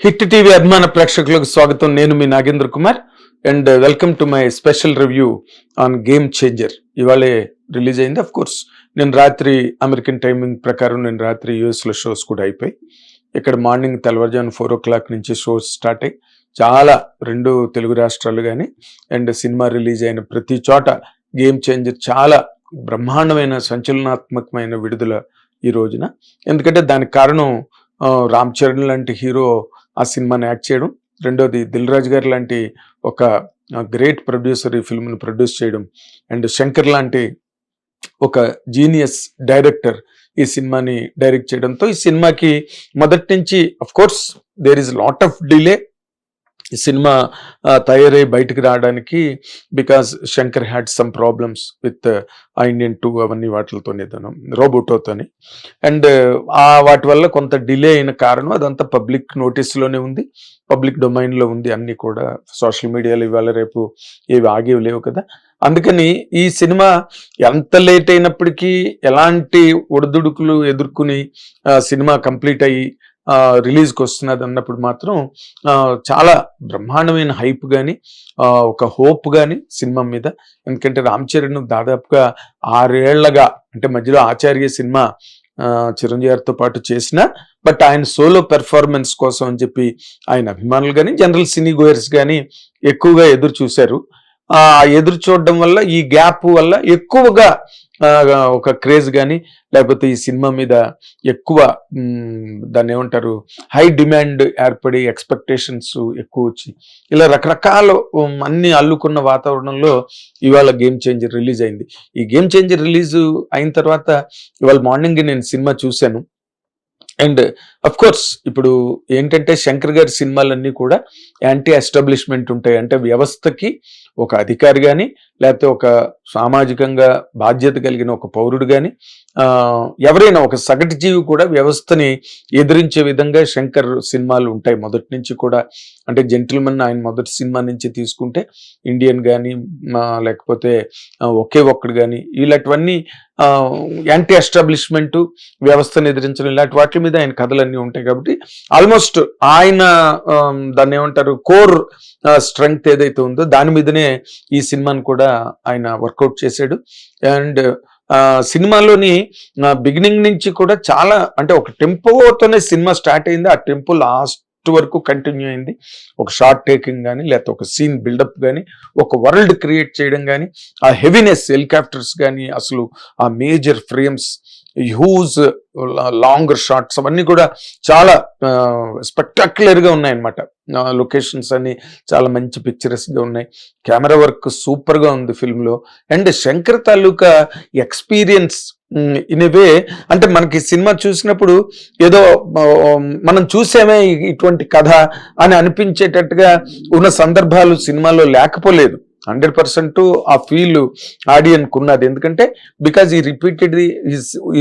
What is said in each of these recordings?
Hit TV అభిమాన ప్రేక్షకులకు స్వాగతం. నేను మీ Nagendra Kumar and welcome to my special review on game changer. ఇవాళే రిలీజ్ అయింది అఫ్ కోర్స్ నేను రాత్రి అమెరికన్ టైమింగ్ ప్రకారం నేను రాత్రి యూఎస్లో షోస్ కూడా అయిపోయి ఇక్కడ మార్నింగ్ తెల్లవారుజాము ఫోర్ ఓ క్లాక్ నుంచి షోస్ స్టార్ట్ అయ్యి చాలా రెండు తెలుగు రాష్ట్రాలు కానీ అండ్ సినిమా రిలీజ్ అయిన ప్రతి చోట గేమ్ చేంజర్ చాలా బ్రహ్మాండమైన సంచలనాత్మకమైన విడుదల ఈ రోజున. ఎందుకంటే దానికి కారణం రామ్ చరణ్ లాంటి హీరో ఆ సినిమాని యాక్ట్ చేయడం. రెండోది దిల్ రాజు గారు లాంటి ఒక గ్రేట్ ప్రొడ్యూసర్ ఈ ఫిల్మ్ని ప్రొడ్యూస్ చేయడం. అండ్ శంకర్ లాంటి ఒక జీనియస్ డైరెక్టర్ ఈ సినిమాని డైరెక్ట్ చేయడంతో ఈ సినిమాకి మొదటి నుంచి of course there is lot of delay ఈ సినిమా తయారై బయటకు రావడానికి because Shankar had some problems with ఆ ఇండియన్ టూ అవన్నీ వాటితోనే తను రోబోటోతోని. అండ్ ఆ వాటి వల్ల కొంత డిలే అయిన కారణం అదంతా పబ్లిక్ నోటీస్లోనే ఉంది. పబ్లిక్ డొమైన్లో ఉంది అన్నీ కూడా. సోషల్ మీడియాలో ఇవాళ రేపు ఏవి ఆగేవి లేవు కదా. అందుకని ఈ సినిమా ఎంత లేట్ అయినప్పటికీ ఎలాంటి ఒడిదుడుకులు ఎదుర్కొని సినిమా కంప్లీట్ అయ్యి రిలీజ్కి వస్తున్నది అన్నప్పుడు మాత్రం చాలా బ్రహ్మాండమైన హైప్ కానీ ఒక హోప్ కానీ సినిమా మీద. ఎందుకంటే రామ్ చరణ్ దాదాపుగా ఆరేళ్ళగా అంటే మధ్యలో ఆచార్య సినిమా చిరంజీవి గారితో పాటు చేసిన బట్ ఆయన సోలో పెర్ఫార్మెన్స్ కోసం అని చెప్పి ఆయన అభిమానులు కానీ జనరల్ సినీ గోయర్స్ కానీ ఎక్కువగా ఎదురు చూశారు. ఆ ఎదురు చూడడం వల్ల ఈ గ్యాప్ వల్ల ఎక్కువగా ఒక క్రేజ్ కానీ లేకపోతే ఈ సినిమా మీద ఎక్కువ దాన్ని ఏమంటారు హై డిమాండ్ ఏర్పడి ఎక్స్పెక్టేషన్స్ ఎక్కువ వచ్చి ఇలా రకరకాల అన్ని అల్లుకున్న వాతావరణంలో ఇవాళ గేమ్ చేంజర్ రిలీజ్ అయింది. ఈ గేమ్ చేంజర్ రిలీజ్ అయిన తర్వాత ఇవాళ మార్నింగ్ నేను సినిమా చూశాను. అండ్ అఫ్ కోర్స్ ఇప్పుడు ఏంటంటే శంకర్ గారి సినిమాలన్నీ కూడా యాంటీ ఎస్టాబ్లిష్మెంట్ ఉంటాయి. అంటే వ్యవస్థకి ఒక అధికారి కానీ లేకపోతే ఒక సామాజికంగా బాధ్యత కలిగిన ఒక పౌరుడు కానీ ఎవరైనా ఒక సగటు జీవి కూడా వ్యవస్థని ఎదిరించే విధంగా శంకర్ సినిమాలు ఉంటాయి. మొదటి నుంచి కూడా అంటే జెంటిల్మన్ ఆయన మొదటి సినిమా నుంచి తీసుకుంటే ఇండియన్ కానీ లేకపోతే ఒకే ఒక్కడు కానీ ఇలాంటివన్నీ యాంటీ ఎస్టాబ్లిష్మెంట్ వ్యవస్థను ఎదిరించడం ఇలాంటి వాటి మీద ఆయన కథలన్నీ ఉంటాయి కాబట్టి ఆల్మోస్ట్ ఆయన దాన్ని ఏమంటారు కోర్ స్ట్రెంగ్త్ ఏదైతే ఉందో దాని మీదనే ఈ సినిమాని కూడా ఆయన వర్కౌట్ చేశాడు. అండ్ సినిమాలోని బిగినింగ్ నుంచి కూడా చాలా అంటే ఒక టెంపోతోనే సినిమా స్టార్ట్ అయింది. ఆ టెంపో లాస్ట్ వరకు కంటిన్యూ అయింది. ఒక షార్ట్ టేకింగ్ కానీ లేకపోతే ఒక సీన్ బిల్డప్ కానీ ఒక వరల్డ్ క్రియేట్ చేయడం కానీ ఆ హెవీనెస్ హెలికాప్టర్స్ కానీ అసలు ఆ major frames huge longer shots అవన్నీ కూడా చాలా స్పెక్టాక్యులర్గా ఉన్నాయన్నమాట. లొకేషన్స్ అన్ని చాలా మంచి పిక్చరస్గా ఉన్నాయి. కెమెరా వర్క్ సూపర్గా ఉంది ఫిల్మ్లో అండ్ శంకర్ తాలూకా ఎక్స్పీరియన్స్ ఇన్ వే అంటే మనకి సినిమా చూసినప్పుడు ఏదో మనం చూసామే ఇటువంటి కథ అని అనిపించేటట్టుగా ఉన్న సందర్భాలు సినిమాలో లేకపోలేదు. హండ్రెడ్ పర్సెంట్ ఆ ఫీల్ ఆడియన్ ఉన్నది ఎందుకంటే బికాజ్ ఈ repeated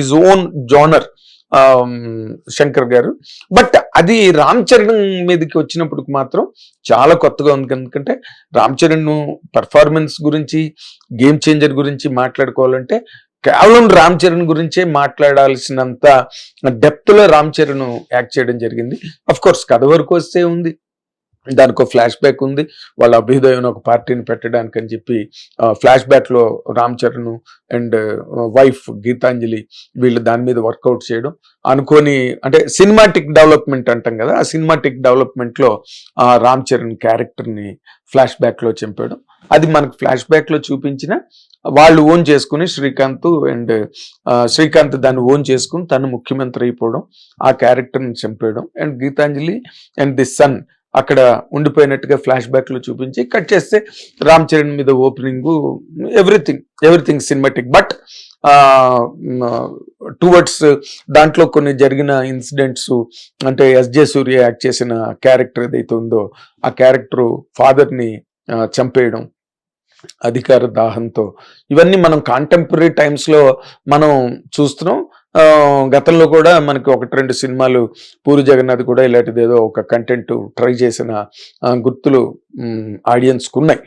is own genre Shankar garu. But అది రామ్ చరణ్ మీదకి వచ్చినప్పుడు మాత్రం చాలా కొత్తగా ఉంది. ఎందుకంటే రామ్ చరణ్ పర్ఫార్మెన్స్ గురించి గేమ్ చేంజర్ గురించి మాట్లాడుకోవాలంటే కేవలం రామ్ చరణ్ గురించే మాట్లాడాల్సినంత డెప్త్లో రామ్ చరణ్ యాక్ట్ చేయడం జరిగింది. అఫ్ కోర్స్ కథ వరకు వస్తే ఉంది. దానికి ఒక ఫ్లాష్ బ్యాక్ ఉంది. వాళ్ళ అభ్యుదయం ఒక పార్టీని పెట్టడానికి అని చెప్పి ఫ్లాష్ బ్యాక్లో రామ్ చరణ్ అండ్ వైఫ్ గీతాంజలి వీళ్ళు దాని మీద వర్కౌట్ చేయడం. అనుకోని అంటే సినిమాటిక్ డెవలప్మెంట్ అంటాం కదా ఆ సినిమాటిక్ డెవలప్మెంట్లో ఆ రామ్ చరణ్ క్యారెక్టర్ని ఫ్లాష్ బ్యాక్లో చంపేయడం అది మనకు ఫ్లాష్ బ్యాక్లో చూపించిన వాళ్ళు ఓన్ చేసుకుని శ్రీకాంత్ అండ్ శ్రీకాంత్ దాన్ని ఓన్ చేసుకుని తను ముఖ్యమంత్రి అయిపోవడం ఆ క్యారెక్టర్ని చంపేయడం. And Geetanjali and the son అక్కడ ఉండిపోయినట్టుగా ఫ్లాష్ బ్యాక్లో చూపించి కట్ చేస్తే రామ్ చరణ్ మీద opening everything everything cinematic. But towards దాంట్లో కొన్ని జరిగిన ఇన్సిడెంట్స్ అంటే ఎస్జే సూర్య యాక్ట్ చేసిన క్యారెక్టర్ ఏదైతే ఉందో ఆ క్యారెక్టర్ ఫాదర్ని చంపేయడం అధికార దాహంతో. ఇవన్నీ మనం కాంటెంపరీ టైమ్స్లో మనం చూస్తున్నాం. గతంలో కూడా మనకి ఒకటి రెండు సినిమాలు పూరి జగన్నాథ్ కూడా ఇలాంటిది ఏదో ఒక కంటెంట్ ట్రై చేసిన గుర్తులు ఆడియన్స్కు ఉన్నాయి.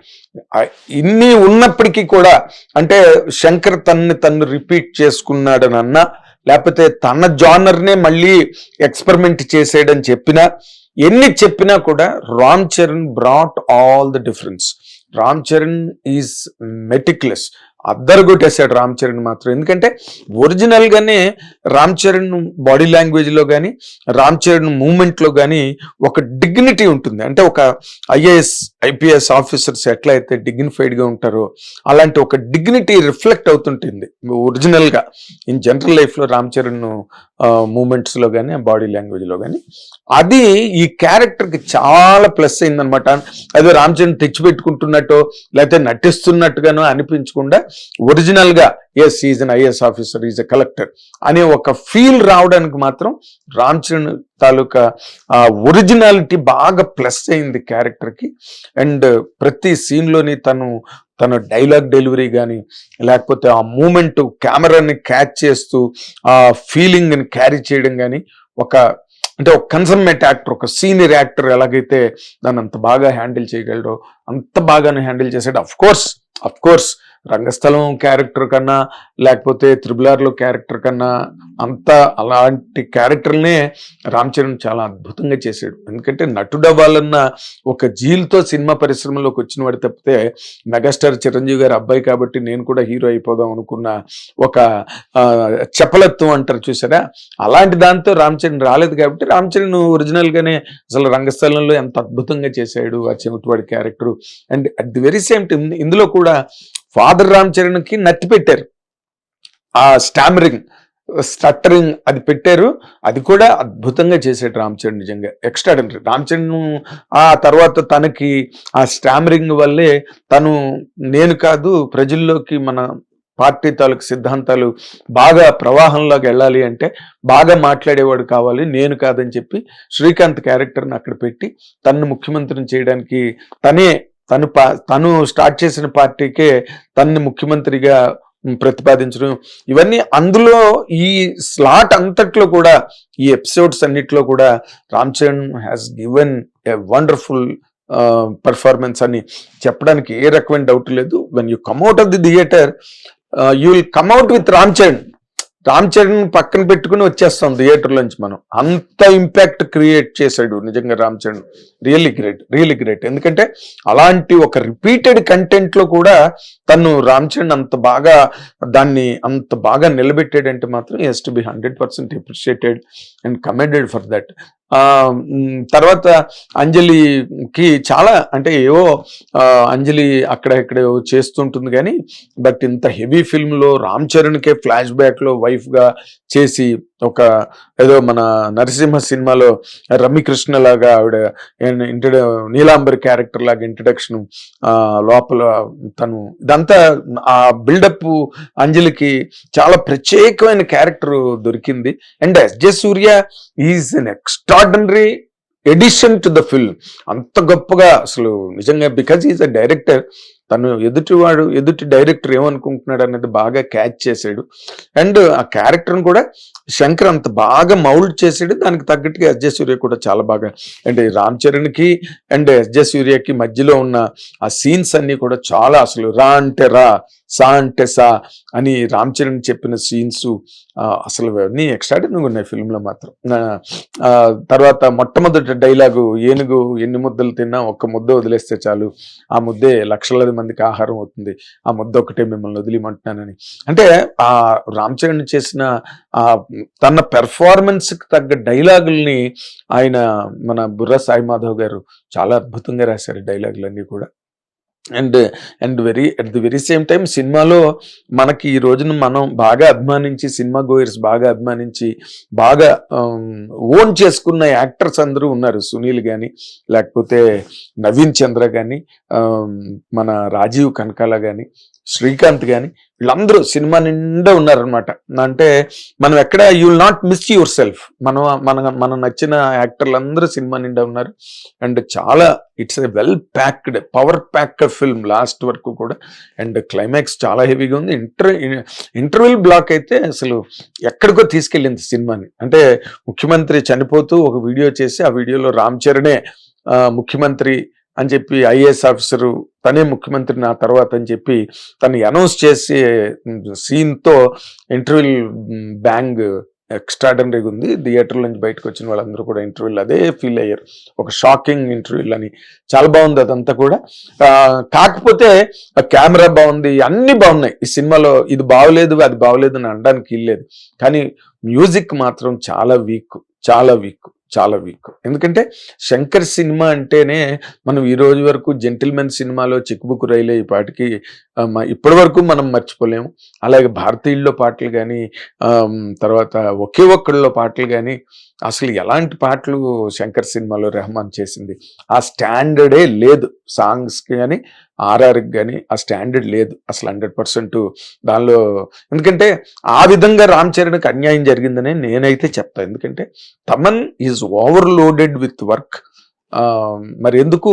ఇన్ని ఉన్నప్పటికీ కూడా అంటే శంకర్ తన్ని తను రిపీట్ చేసుకున్నాడని అన్నా లేకపోతే తన జానర్నే మళ్ళీ ఎక్స్పెరిమెంట్ చేసేయడని చెప్పినా ఎన్ని చెప్పినా కూడా Ram Charan brought all the difference Ram Charan is meticulous అద్దరు కొట్టేశాడు రామ్ చరణ్ మాత్రం. ఎందుకంటే ఒరిజినల్ గానే రామ్ చరణ్ బాడీ లాంగ్వేజ్లో కానీ రామ్ చరణ్ మూమెంట్లో కానీ ఒక డిగ్నిటీ ఉంటుంది. అంటే ఒక ఐఏఎస్ ఐపీఎస్ ఆఫీసర్స్ ఎట్లా అయితే డిగ్నిఫైడ్గా ఉంటారో అలాంటి ఒక డిగ్నిటీ రిఫ్లెక్ట్ అవుతుంటుంది. ఒరిజినల్గా ఇన్ జనరల్ లైఫ్లో రామ్ చరణ్ మూమెంట్స్లో కానీ బాడీ లాంగ్వేజ్లో కానీ అది ఈ క్యారెక్టర్కి చాలా ప్లస్ అయిందనమాట అదే రామ్ చరణ్ తెచ్చిపెట్టుకుంటున్నట్టు లేకపోతే నటిస్తున్నట్టుగానో అనిపించకుండా ఒరిజినల్గా as is an IAS officer is a collector అనే ఒక ఫీల్ రావడానికి మాత్రం రామ్ చరణ్ తాలూకా ఆ ఒరిజినాలిటీ బాగా ప్లస్ అయింది క్యారెక్టర్కి అండ్ ప్రతి సీన్లోని తను తన డైలాగ్ డెలివరీ కానీ లేకపోతే ఆ మూమెంట్ కెమెరాని క్యాచ్ చేస్తూ ఆ ఫీలింగ్ని క్యారీ చేయడం కానీ ఒక అంటే ఒక కన్సర్మేట్ యాక్టర్ ఒక సీనియర్ యాక్టర్ ఎలాగైతే దాన్ని అంత బాగా హ్యాండిల్ చేయగలడో అంత బాగానే హ్యాండిల్ చేశాడు of course of course Rangasthalam character కన్నా లేకపోతే త్రిబులార్లో క్యారెక్టర్ కన్నా అంత అలాంటి క్యారెక్టర్నే రామ్ చరణ్ చాలా అద్భుతంగా చేశాడు. ఎందుకంటే నటుడవ్వాలన్న ఒక జీల్తో సినిమా పరిశ్రమలోకి వచ్చిన వాడు తప్పితే మెగాస్టార్ చిరంజీవి గారి అబ్బాయి కాబట్టి నేను కూడా హీరో అయిపోదాం అనుకున్న ఒక ఆ, చపలత్వం అంటారు చూసారా? అలాంటి దాంతో రామ్ చరణ్ రాలేదు కాబట్టి రామ్ చరణ్ ఒరిజినల్గానే అసలు రంగస్థలంలో ఎంత అద్భుతంగా చేశాడు ఆ చెవిటివాడి character and at the very same time ఇందులో కూడా ఫాదర్ రామ్ చరణ్కి నత్తి పెట్టారు. ఆ స్టామరింగ్ స్టట్టరింగ్ అది పెట్టారు. అది కూడా అద్భుతంగా చేశాడు రామ్ చరణ్ నిజంగా. ఎక్స్ట్రాడనరీ రామ్ చరణ్ ఆ తర్వాత తనకి ఆ స్టామరింగ్ వల్లే తను నేను కాదు ప్రజల్లోకి మన పార్టీ తాలూకు సిద్ధాంతాలు బాగా ప్రవాహంలోకి వెళ్ళాలి అంటే బాగా మాట్లాడేవాడు కావాలి నేను కాదని చెప్పి శ్రీకాంత్ క్యారెక్టర్ని అక్కడ పెట్టి తనను ముఖ్యమంత్రిని చేయడానికి తనే తను పా- తను స్టార్ట్ చేసిన పార్టీకే తనని ముఖ్యమంత్రిగా ప్రతిపాదించడం ఇవన్నీ అందులో ఈ స్లాట్ అంతట్లో కూడా ఈ ఎపిసోడ్స్ అన్నిట్లో కూడా Ram Charan has given a wonderful performance అని చెప్పడానికి ఏ రకమైన డౌట్ లేదు. When you come out of the theatre you will come out with Ram Charan Ram Charan పక్కన పెట్టుకుని వచ్చేస్తాం థియేటర్ నుంచి మనం. అంత ఇంపాక్ట్ క్రియేట్ చేశాడు నిజంగా Ram Charan. Really great really great ఎందుకంటే అలాంటి ఒక రిపీటెడ్ కంటెంట్లో కూడా తను రామ్ చరణ్ అంత బాగా దాన్ని అంత బాగా నిలబెట్టాడంటే మాత్రం has to be hundred percent appreciated and commended for that తర్వాత అంజలికి చాలా అంటే ఏవో ఆ, అంజలి అక్కడ ఇక్కడ చేస్తుంటుంది కానీ బట్ ఇంత హెవీ ఫిల్మ్లో రామ్ చరణ్కే ఫ్లాష్ బ్యాక్లో లో వైఫ్గా చేసి ఒక ఏదో మన నరసింహ సినిమాలో రమ్మికృష్ణ లాగా ఆవిడ ఇంట్రడ నీలాంబరి క్యారెక్టర్ లాగా ఇంట్రడక్షన్ ఆ లోపల తను ఇదంతా ఆ బిల్డప్ అంజలికి చాలా ప్రత్యేకమైన క్యారెక్టర్ దొరికింది. And S J Surya is an extraordinary addition to the film అంత గొప్పగా అసలు నిజంగా బికాజ్ ఈజ్ అ డైరెక్టర్ తను ఎదుటివాడు ఎదుటి డైరెక్టర్ ఏమనుకుంటున్నాడు అనేది బాగా క్యాచ్ చేశాడు. అండ్ ఆ క్యారెక్టర్ని కూడా శంకర్ అంత బాగా మౌల్డ్ చేసాడు దానికి తగ్గట్టుగా ఎస్జే సూర్య కూడా చాలా బాగా అంటే రామ్ చరణ్కి అండ్ ఎస్జే సూర్యకి మధ్యలో ఉన్న ఆ సీన్స్ అన్ని కూడా చాలా అసలు రా అంటే రా సా అంటే సా అని రామ్ చరణ్ చెప్పిన సీన్స్ అసలు అన్నీ ఎక్స్ట్రాడినరీగా ఉన్నాయి ఫిల్మ్లో లో మాత్రం. తర్వాత మొట్టమొదటి డైలాగు ఏనుగు ఎన్ని ముద్దలు తిన్నా ఒక్క ముద్ద వదిలేస్తే చాలు. ఆ ముద్దే లక్షలాది మందికి ఆహారం అవుతుంది. ఆ ముద్ద ఒకటే మిమ్మల్ని వదిలిమంటున్నానని. అంటే ఆ రామ్ చరణ్ చేసిన ఆ తన పెర్ఫార్మెన్స్కి తగ్గ డైలాగుల్ని ఆయన మన బుర్ర సాయి మాధవ్ గారు చాలా అద్భుతంగా రాశారు డైలాగులన్నీ కూడా. And and very at the very same time సినిమాలో మనకి ఈ రోజున మనం బాగా అభిమానించి సినిమా గోయర్స్ బాగా అభిమానించి బాగా ఓన్ చేసుకున్న యాక్టర్స్ అందరూ ఉన్నారు. సునీల్ కానీ లేకపోతే నవీన్ చంద్ర కానీ మన రాజీవ్ కనకాల కానీ శ్రీకాంత్ కానీ వీళ్ళందరూ సినిమా నిండా ఉన్నారనమాట అంటే మనం ఎక్కడ you will not miss yourself మనం మన మన నచ్చిన యాక్టర్లు అందరూ సినిమా నిండా ఉన్నారు. అండ్ చాలా it's a well packed power packed film last వరకు కూడా. అండ్ క్లైమాక్స్ చాలా హెవీగా ఉంది. ఇంటర్ ఇంటర్వెల్ బ్లాక్ అయితే అసలు ఎక్కడికో తీసుకెళ్ళింది సినిమాని. అంటే ముఖ్యమంత్రి చనిపోతూ ఒక వీడియో చేసి ఆ వీడియోలో రామ్ చరణే ముఖ్యమంత్రి అని చెప్పి ఐఏఎస్ ఆఫీసరు తనే ముఖ్యమంత్రి నా తర్వాత అని చెప్పి తను అనౌన్స్ చేసే సీన్తో ఇంటర్వ్యూల్ బ్యాంగ్ ఎక్స్ట్రాడనరీగా ఉంది. థియేటర్ నుంచి బయటకు వచ్చిన వాళ్ళందరూ కూడా ఇంటర్వ్యూలు అదే ఫీల్ అయ్యారు. ఒక షాకింగ్ ఇంటర్వ్యూలు అని. చాలా బాగుంది అదంతా కూడా. కాకపోతే ఆ కెమెరా బాగుంది అన్ని బాగున్నాయి. ఈ సినిమాలో ఇది బాగలేదు అది బాగలేదు అని అనడానికి ఇల్లేదు కానీ మ్యూజిక్ మాత్రం చాలా వీక్ చాలా వీక్. చాలా వీక్ ఎందుకంటే శంకర్ సినిమా అంటేనే మనం ఈ రోజు వరకు జెంటిల్మెన్ సినిమాలో చిక్కుబుక్కు రైలే ఈ పాటికి ఇప్పటి వరకు మనం మర్చిపోలేము. అలాగే భారతీయుల్లో పాటలు కానీ తర్వాత ఒకే ఒక్కళ్ళలో పాటలు కానీ అసలు ఎలాంటి పాటలు శంకర్ సినిమాలో రెహమాన్ చేసింది? ఆ స్టాండర్డే లేదు. సాంగ్స్కి కానీ ఆర్ఆర్కి కానీ ఆ స్టాండర్డ్ లేదు. అసలు హండ్రెడ్ పర్సెంట్ దానిలో ఎందుకంటే ఆ విధంగా రామ్ చరణ్కి అన్యాయం జరిగిందని నేనైతే చెప్తా. ఎందుకంటే Thaman is overloaded with work. మరి ఎందుకు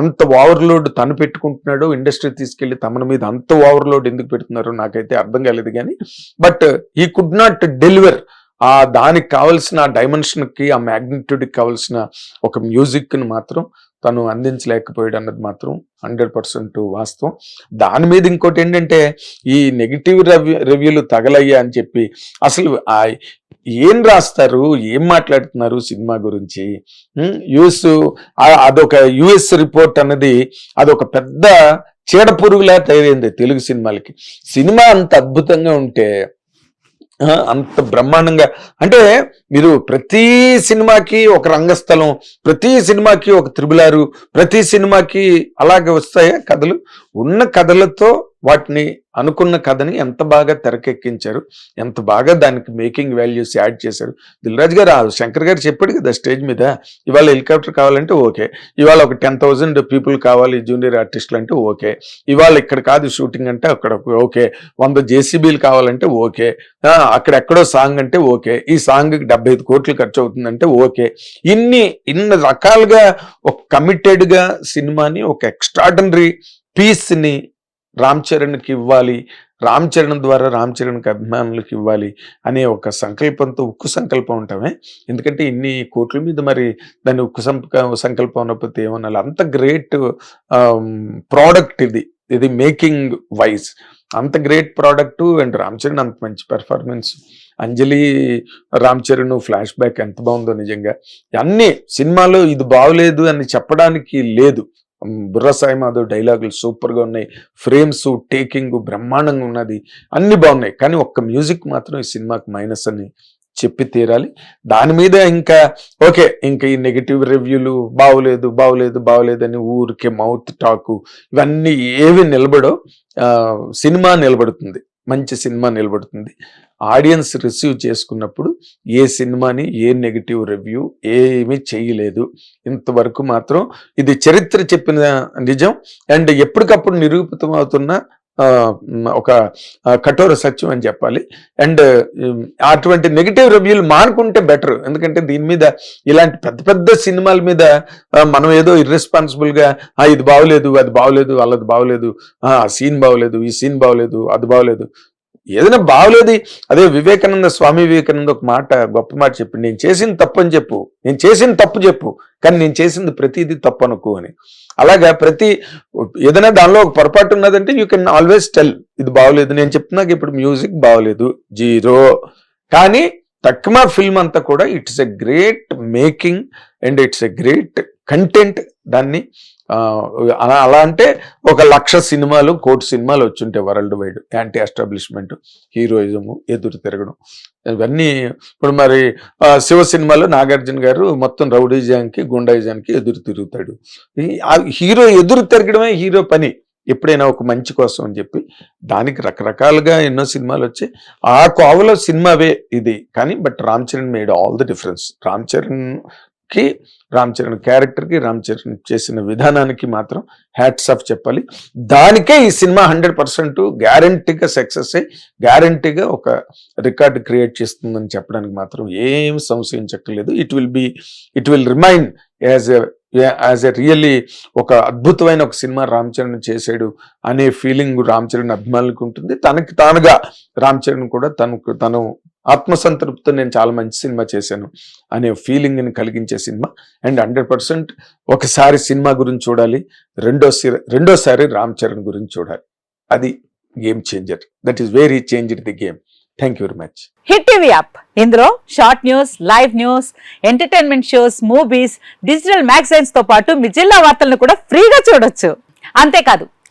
అంత ఓవర్లోడ్ తను పెట్టుకుంటున్నాడో ఇండస్ట్రీ తీసుకెళ్ళి తమన్ మీద అంత ఓవర్లోడ్ ఎందుకు పెడుతున్నారో నాకైతే అర్థం కాలేదు కానీ బట్ ఈ కుడ్ నాట్ డెలివర్ ఆ దానికి కావలసిన డైమెన్షన్కి ఆ మ్యాగ్నిట్యూడ్కి కావలసిన ఒక మ్యూజిక్ని మాత్రం తను అందించలేకపోయాడు అన్నది మాత్రం హండ్రెడ్ పర్సెంట్ వాస్తవం. దాని మీద ఇంకోటి ఏంటంటే ఈ నెగిటివ్ రివ్యూ రివ్యూలు తగలయ్యా అని చెప్పి అసలు ఆ ఏం రాస్తారు ఏం మాట్లాడుతున్నారు సినిమా గురించి? యుఎస్ అదొక యుఎస్ రిపోర్ట్ అన్నది అదొక పెద్ద చీడ పురుగులా తయారైంది తెలుగు సినిమాలకి. సినిమా అంత అద్భుతంగా ఉంటే అంత బ్రహ్మాండంగా. అంటే మీరు ప్రతి సినిమాకి ఒక రంగస్థలం ప్రతి సినిమాకి ఒక త్రిబులారు ప్రతి సినిమాకి అలాగే వస్తాయా కథలు? ఉన్న కథలతో వాటిని అనుకున్న కథని ఎంత బాగా తెరకెక్కించారు ఎంత బాగా దానికి మేకింగ్ వాల్యూస్ యాడ్ చేశారు. దిల్రాజ్ గారు శంకర్ గారు చెప్పాడు కదా స్టేజ్ మీద ఇవాళ హెలికాప్టర్ కావాలంటే ఓకే ఇవాళ ఒక టెన్ థౌజండ్ పీపుల్ కావాలి జూనియర్ ఆర్టిస్టులు అంటే ఓకే ఇవాళ ఇక్కడ కాదు షూటింగ్ అంటే అక్కడ ఓకే వంద జేసీబీలు కావాలంటే ఓకే అక్కడ అక్కడెక్కడో సాంగ్ అంటే ఓకే ఈ సాంగ్ డెబ్బై ఐదు కోట్లు ఖర్చు అవుతుందంటే ఓకే. ఇన్ని ఇన్ని రకాలుగా ఒక కమిటెడ్గా సినిమాని ఒక ఎక్స్ట్రాడనరీ పీస్ని రామ్ చరణ్కి ఇవ్వాలి రామ్ చరణ్ ద్వారా రామ్ చరణ్కి అభిమానులకు ఇవ్వాలి అనే ఒక సంకల్పంతో ఉక్కు సంకల్పం ఉంటామే ఎందుకంటే ఇన్ని కోట్ల మీద మరి దాన్ని ఉక్కు సంక సంకల్పం ఉన్నప్పుడు ఏమన్నా అంత గ్రేట్ ప్రోడక్ట్ ఇది. ఇది మేకింగ్ వైజ్. అంత great product and Ram Charan అంత మంచి performance. Anjali Ram Charan flash back ఎంత బాగుందో నిజంగా. అన్ని సినిమాలో ఇది బాగలేదు అని చెప్పడానికి లేదు. బుర్ర సాయి మాధవ్ డైలాగులు సూపర్గా ఉన్నాయి. ఫ్రేమ్స్ టేకింగ్ బ్రహ్మాండంగా ఉన్నది. అన్ని బాగున్నాయి. కానీ ఒక్క మ్యూజిక్ మాత్రం ఈ సినిమాకి మైనస్ అని చెప్పి తీరాలి. దాని మీద ఇంకా ఓకే ఇంకా ఈ నెగిటివ్ రివ్యూలు బాగోలేదు బాగోలేదు బాగోలేదు అని ఊరికే మౌత్ టాక్ ఇవన్నీ ఏవి నిలబడో సినిమా నిలబడుతుంది. మంచి సినిమా నిలబడుతుంది. ఆడియన్స్ రిసీవ్ చేసుకున్నప్పుడు ఏ సినిమాని ఏ నెగిటివ్ రివ్యూ ఏమీ చేయలేదు. ఇంతవరకు మాత్రం ఇది చరిత్ర చెప్పిన నిజం. అండ్ ఎప్పటికప్పుడు నిరూపితం అవుతున్న ఒక కఠోర సత్యం అని చెప్పాలి. అండ్ అటువంటి నెగిటివ్ రివ్యూలు మానుకుంటే బెటర్. ఎందుకంటే దీని మీద ఇలాంటి పెద్ద పెద్ద సినిమాల మీద మనం ఏదో ఇర్రెస్పాన్సిబుల్గా ఇది బాగోలేదు అది బాగోలేదు వాళ్ళది బాగోలేదు ఆ సీన్ బాగోలేదు ఈ సీన్ బాగోలేదు అది బాగోలేదు ఏదైనా బాగోలేదు. అదే వివేకానంద స్వామి వివేకానంద ఒక మాట గొప్ప మాట చెప్పి నేను చేసింది తప్పు అని చెప్పు. నేను చేసింది తప్పు చెప్పు. కానీ నేను చేసింది ప్రతిదీ తప్పు అనుకో అని. అలాగా ప్రతి ఏదైనా దానిలో ఒక పొరపాటు ఉన్నదంటే యూ కెన్ ఆల్వేస్ టెల్ ఇది బాగోలేదు. నేను చెప్తున్నాక ఇప్పుడు మ్యూజిక్ బాగోలేదు. జీరో. కానీ తక్కువ ఫిల్మ్ అంతా కూడా it's a great making and it's a great content దాన్ని అలా అలా అంటే ఒక లక్ష సినిమాలు కోటి సినిమాలు వచ్చుంటాయి world wide. Anti establishment heroism ఎదురు తిరగడం. ఇవన్నీ ఇప్పుడు మరి శివ సినిమాలో నాగార్జున గారు మొత్తం రౌడీజానికి గుండాయిజానికి ఎదురు తిరుగుతాడు. హీరో ఎదురు తిరగడమే హీరో పని. ఎప్పుడైనా ఒక మంచి కోసం అని చెప్పి దానికి రకరకాలుగా ఎన్నో సినిమాలు వచ్చి ఆ కోవలో సినిమావే ఇది. కానీ but Ram Charan made all the difference. Ram Charan కి రామ్ చరణ్ క్యారెక్టర్కి రామ్ చరణ్ చేసిన విధానానికి మాత్రం హ్యాట్స్ ఆఫ్ చెప్పాలి. దానికే ఈ సినిమా హండ్రెడ్ పర్సెంట్ గ్యారంటీగా సక్సెస్ అయ్యి గ్యారంటీగా ఒక రికార్డ్ క్రియేట్ చేస్తుందని చెప్పడానికి మాత్రం ఏం సంశయించక్కర్లేదు. It will be it will remain as as a really ఒక అద్భుతమైన ఒక సినిమా రామ్ చరణ్ చేశాడు అనే ఫీలింగ్ రామ్ చరణ్ అభిమానులకు ఉంటుంది. తనకి తానుగా రామ్ చరణ్ కూడా తనకు తను ఆత్మసంతృప్తితో నేను చాలా మంచి సినిమా చేశాను అనే ఫీలింగ్ని కలిగించే సినిమా. అండ్ హండ్రెడ్ పర్సెంట్ ఒకసారి సినిమా గురించి చూడాలి రెండోసారి రెండోసారి రామ్ చరణ్ గురించి చూడాలి. అది game changer. That is very change the game. Thank you very much. Hit TV app. ఇందులో short news live news entertainment shows movies digital మ్యాగజైన్స్తో పాటు మీ జిల్లా వార్తలను కూడా ఫ్రీగా చూడొచ్చు. అంతేకాదు